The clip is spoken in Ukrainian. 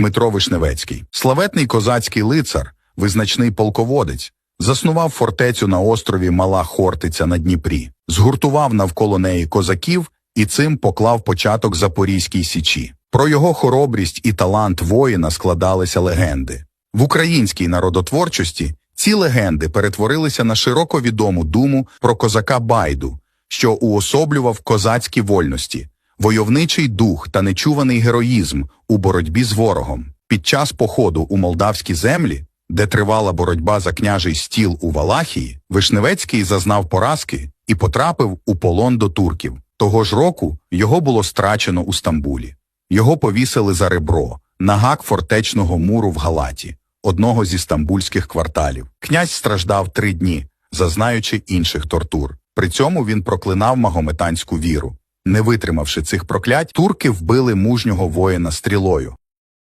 Дмитро Вишневецький, славетний козацький лицар, визначний полководець, заснував фортецю на острові Мала Хортиця на Дніпрі, згуртував навколо неї козаків і цим поклав початок Запорізькій січі. Про його хоробрість і талант воїна складалися легенди. В українській народотворчості ці легенди перетворилися на широко відому думу про козака Байду, що уособлював козацькі вольності, войовничий дух та нечуваний героїзм у боротьбі з ворогом. Під час походу у молдавські землі, де тривала боротьба за княжий стіл у Валахії, Вишневецький зазнав поразки і потрапив у полон до турків. Того ж року його було страчено у Стамбулі. Його повісили за ребро на гак фортечного муру в Галаті, одного зі стамбульських кварталів. Князь страждав три дні, зазнаючи інших тортур. При цьому він проклинав магометанську віру. Не витримавши цих проклять, турки вбили мужнього воїна стрілою,